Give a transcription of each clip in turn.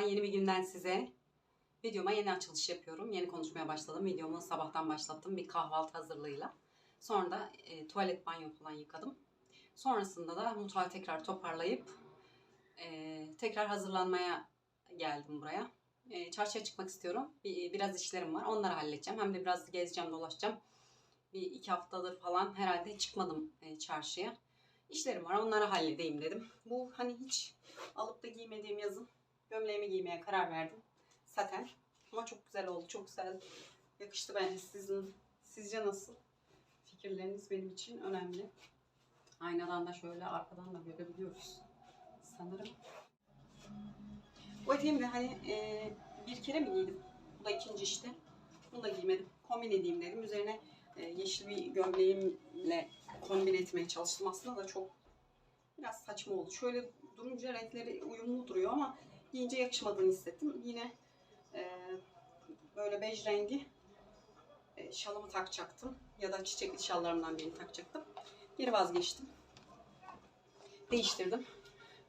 yeni bir günden size. Videoma yeni açılış yapıyorum. Yeni konuşmaya başladım. Videomu sabahtan başlattım bir kahvaltı hazırlığıyla. Sonra da e, tuvalet banyo falan yıkadım. Sonrasında da mutfağı tekrar toparlayıp e, tekrar hazırlanmaya geldim buraya. E, çarşıya çıkmak istiyorum. Bir, biraz işlerim var. Onları halledeceğim. Hem de biraz gezeceğim, dolaşacağım. Bir iki haftadır falan herhalde çıkmadım e, çarşıya. İşlerim var. Onları halledeyim dedim. Bu hani hiç alıp da giymediğim yazın gömleğimi giymeye karar verdim. Saten. Ama çok güzel oldu. Çok güzel yakıştı bence sizin. Sizce nasıl? Fikirleriniz benim için önemli. Aynadan da şöyle arkadan da görebiliyoruz. Sanırım. Bu eteğimi hani e, bir kere mi giydim? Bu da ikinci işte. Bunu da giymedim. Kombin edeyim dedim. Üzerine e, yeşil bir gömleğimle kombin etmeye çalıştım. Aslında da çok biraz saçma oldu. Şöyle durunca renkleri uyumlu duruyor ama giyince yakışmadığını hissettim. Yine e, böyle bej rengi e, şalımı takacaktım. Ya da çiçekli şallarımdan birini takacaktım. Geri vazgeçtim. Değiştirdim.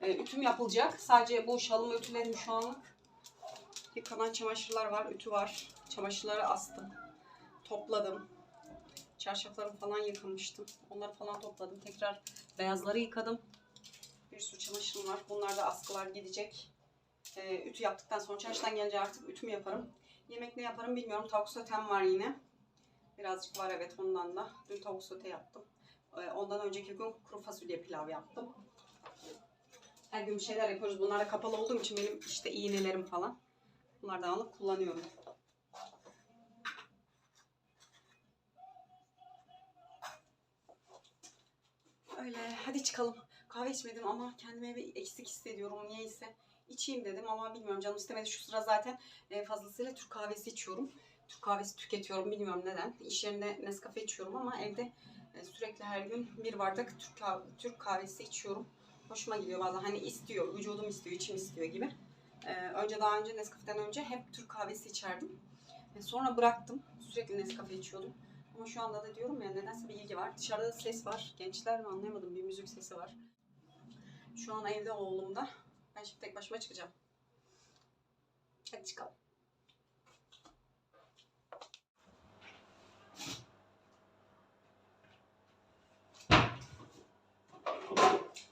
E, ütüm yapılacak. Sadece bu şalımı ütüledim şu anlık. Yıkanan çamaşırlar var, ütü var. Çamaşırları astım. Topladım. Çarşaflarımı falan yıkamıştım. Onları falan topladım. Tekrar beyazları yıkadım. Bir sürü çamaşırım var. Bunlar da askılar gidecek. Ee, ütü yaptıktan sonra çarşıdan gelince artık ütümü yaparım. Yemek ne yaparım bilmiyorum. Tavuk sotem var yine. Birazcık var evet ondan da. Dün tavuk sote yaptım. Ee, ondan önceki gün kuru fasulye pilav yaptım. Her gün şeyler yapıyoruz. Bunlar da kapalı olduğum için benim işte iğnelerim falan. Bunlardan alıp kullanıyorum. Öyle hadi çıkalım. Kahve içmedim ama kendime bir eksik hissediyorum niyeyse. İçeyim dedim ama bilmiyorum canım istemedi. Şu sıra zaten e, fazlasıyla Türk kahvesi içiyorum. Türk kahvesi tüketiyorum bilmiyorum neden. İş yerinde Nescafe içiyorum ama evde e, sürekli her gün bir bardak Türk, Türk kahvesi içiyorum. Hoşuma gidiyor bazen hani istiyor, vücudum istiyor, içim istiyor gibi. E, önce daha önce Nescafe'den önce hep Türk kahvesi içerdim. Sonra bıraktım. Sürekli Nescafe içiyordum. Ama şu anda da diyorum ya nedense bir ilgi var. Dışarıda da ses var. Gençler mi anlayamadım bir müzik sesi var. Şu an evde oğlumda. Ben şimdi tek başıma çıkacağım. Hadi çıkalım.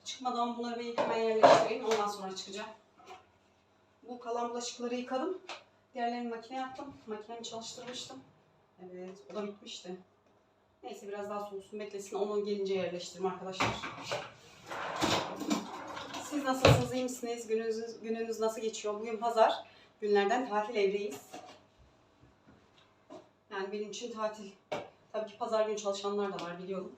Çıkmadan bunları bir hemen yerleştireyim. Ondan sonra çıkacağım. Bu kalan bulaşıkları yıkadım. Diğerlerini makine yaptım. Makinemi çalıştırmıştım. Evet, o da bitmişti. Neyse biraz daha soğusun beklesin. Onu gelince yerleştiririm arkadaşlar. Siz nasılsınız, iyi misiniz? Gününüz, gününüz nasıl geçiyor? Bugün pazar. Günlerden tatil evdeyiz. Yani benim için tatil. Tabii ki pazar günü çalışanlar da var biliyorum.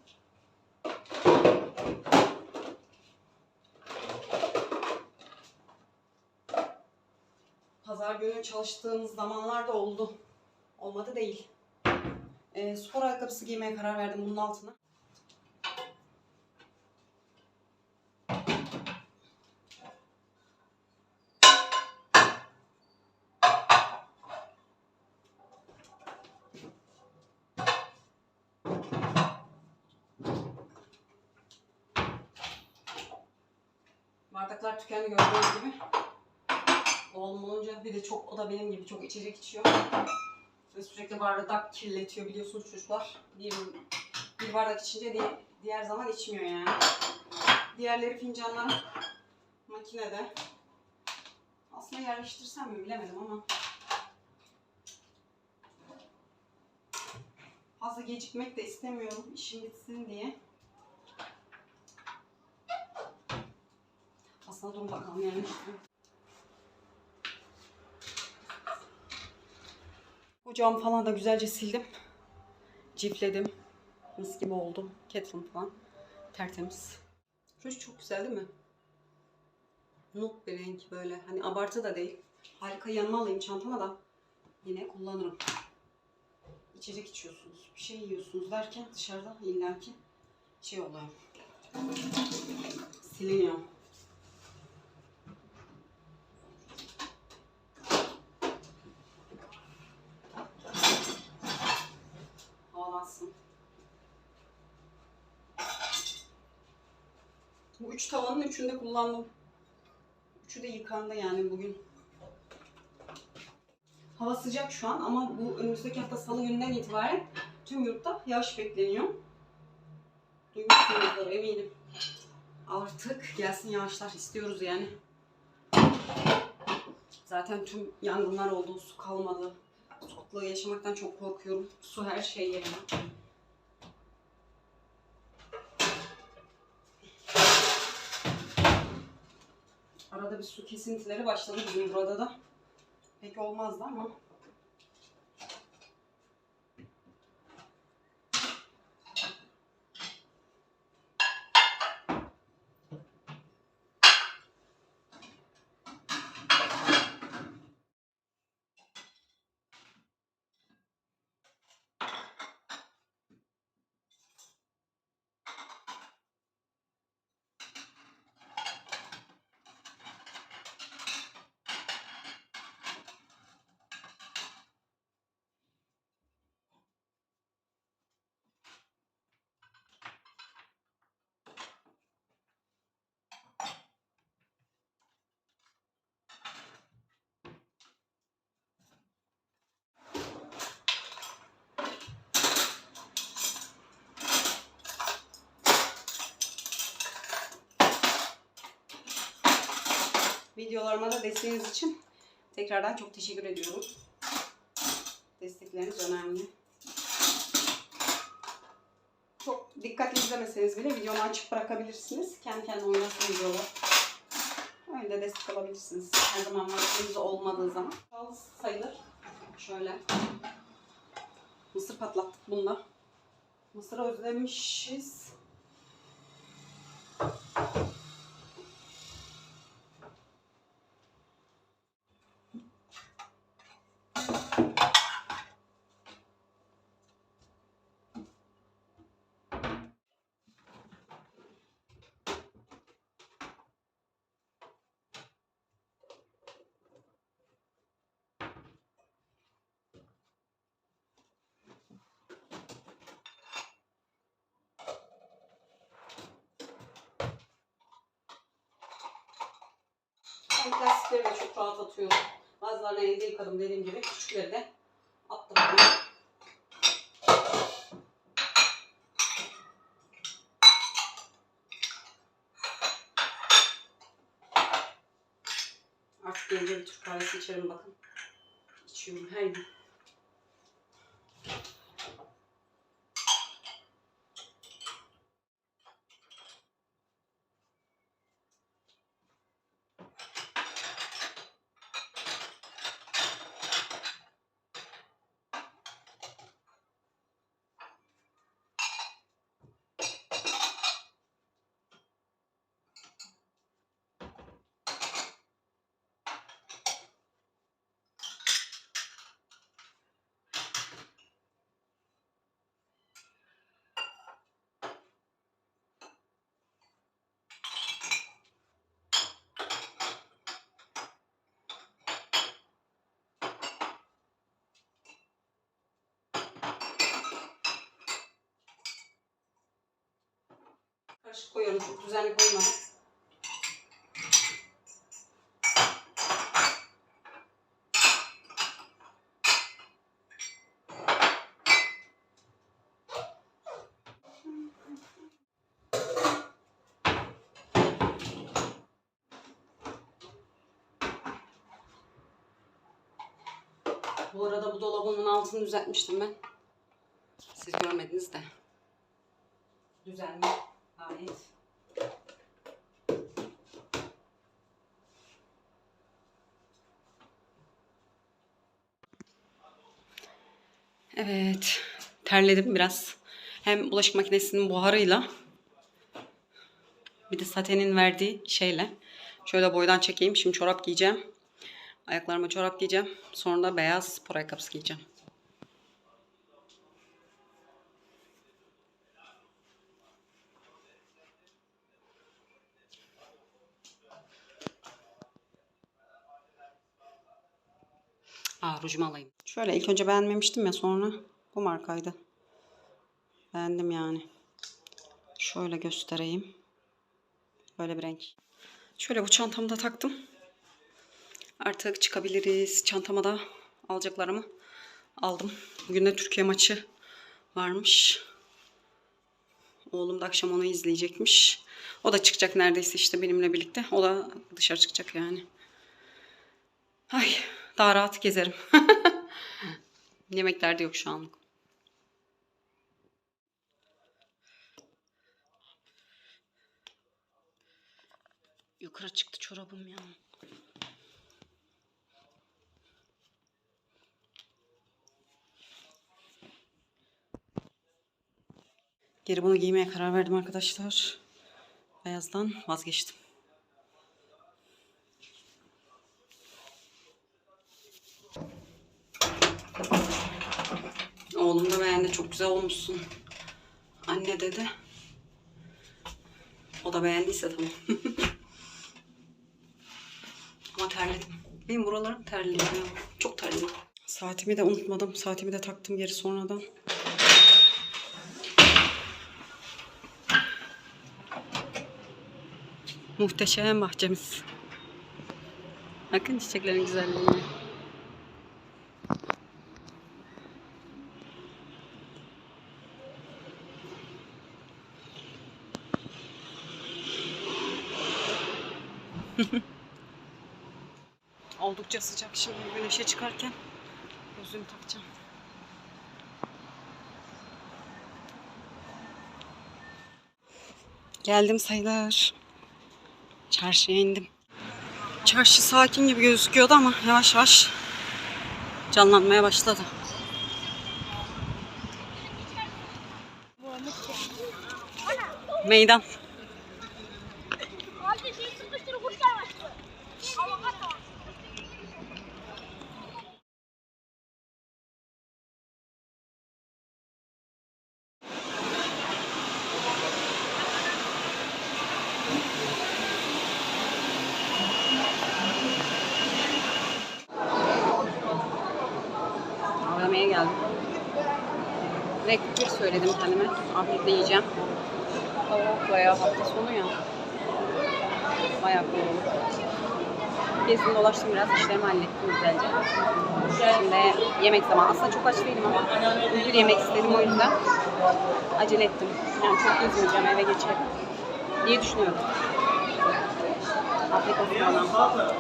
Pazar günü çalıştığımız zamanlar da oldu. Olmadı değil. E, spor ayakkabısı giymeye karar verdim bunun altına. Bardaklar tükendi gördüğünüz gibi. Oğlum olunca bir de çok o da benim gibi çok içecek içiyor. Ve sürekli bardak kirletiyor biliyorsunuz çocuklar. Bir, bir bardak içince di- diğer zaman içmiyor yani. Diğerleri fincanlar makinede. Aslında yerleştirsem mi bilemedim ama. Fazla gecikmek de istemiyorum işim bitsin diye. Aslında dur bakalım yerleştireyim. Ocağımı falan da güzelce sildim. Cifledim. Mis gibi oldu. Kettle'ım falan. Tertemiz. Ruj çok güzel değil mi? Nude bir renk böyle. Hani abartı da değil. Harika yanıma alayım çantama da. Yine kullanırım. İçecek içiyorsunuz. Bir şey yiyorsunuz derken dışarıda illaki şey oluyor. Siliniyor. Bu üç tavanın üçünde kullandım. Üçü de yıkandı yani bugün. Hava sıcak şu an ama bu önümüzdeki hafta salı gününden itibaren tüm yurtta yağış bekleniyor. Duymuşsunuzdur eminim. Artık gelsin yağışlar istiyoruz yani. Zaten tüm yangınlar oldu, su kalmadı. Sokaklığı yaşamaktan çok korkuyorum. Su her şey yerine. Arada bir su kesintileri başladı bizim burada da. Pek olmazdı ama. Videolarıma da desteğiniz için tekrardan çok teşekkür ediyorum. Destekleriniz önemli. Çok dikkatli izlemeseniz bile videomu açıp bırakabilirsiniz. Kendi kendine oynasın videolar. Öyle de destek alabilirsiniz. Her zaman vaktiniz olmadığı zaman. Az sayılır. Şöyle. Mısır patlattık bunda. Mısırı özlemişiz. Ben plastikleri de çok rahat atıyorum. Elde yıkadım dediğim gibi. Küçükleri de attım. Artık gelince bir Türk kahvesi içerim bakın. İçiyorum her gün. Karışık koyuyorum. Çok düzenli koymadım. Bu arada bu dolabımın altını düzeltmiştim ben. Siz görmediniz de. Düzenli. Gayet. Evet. Terledim biraz. Hem bulaşık makinesinin buharıyla bir de satenin verdiği şeyle. Şöyle boydan çekeyim. Şimdi çorap giyeceğim. Ayaklarıma çorap giyeceğim. Sonra da beyaz spor ayakkabısı giyeceğim. Aa rujumu alayım. Şöyle ilk önce beğenmemiştim ya sonra bu markaydı. Beğendim yani. Şöyle göstereyim. Böyle bir renk. Şöyle bu çantamı da taktım. Artık çıkabiliriz. Çantama da alacaklarımı aldım. Bugün de Türkiye maçı varmış. Oğlum da akşam onu izleyecekmiş. O da çıkacak neredeyse işte benimle birlikte. O da dışarı çıkacak yani. Ay daha rahat gezerim. Yemekler de yok şu anlık. Yukarı çıktı çorabım ya. Geri bunu giymeye karar verdim arkadaşlar. Beyazdan vazgeçtim. Çok güzel olmuşsun. Anne dedi. O da beğendiyse tamam. Ama terledim. Benim buralarım terli. ya. Çok terli. Saatimi de unutmadım. Saatimi de taktım geri sonradan. Muhteşem bahçemiz. Bakın çiçeklerin güzelliğine. Oldukça sıcak şimdi güneşe çıkarken gözlüğümü takacağım. Geldim sayılır. Çarşıya indim. Çarşı sakin gibi gözüküyordu ama yavaş yavaş canlanmaya başladı. Meydan. Abi şey sıkıştır kuşlar var. Ama kaç var. AVM'ye geldim. Direkt bir söyledim kendime. Afiyetle yiyeceğim. Hava bayağı hafta sonu ya. Bayağı kurulu. Gezdim dolaştım biraz. işlerimi hallettim güzelce. Şimdi yemek zamanı. Aslında çok aç değilim ama bir yemek istedim o yüzden acele ettim. Yani çok gezmeyeceğim eve geçerim diye düşünüyorum. Afiyet olsun bana.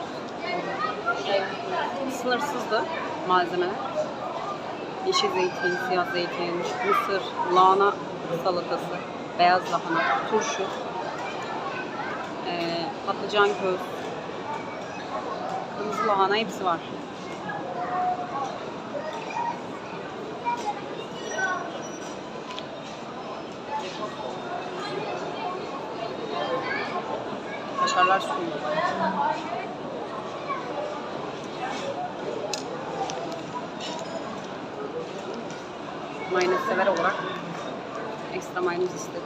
Sınırsızdı malzemeler. Yeşil zeytin, siyah zeytin, mısır, lahana salatası, beyaz lahana, turşu, patlıcan köz, lahana hepsi var. Kaşarlar suyu. mayonez sever olarak ekstra mayonez istedim.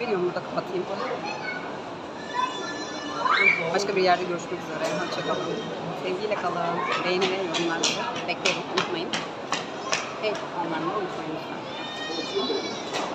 Biliyorum burada kapatayım. Başka bir yerde görüşmek üzere. Hoşçakalın. Sevgiyle kalın. Beğeni ve yorumlarınızı beklerim. Unutmayın. Ve evet, onlarını unutmayın lütfen.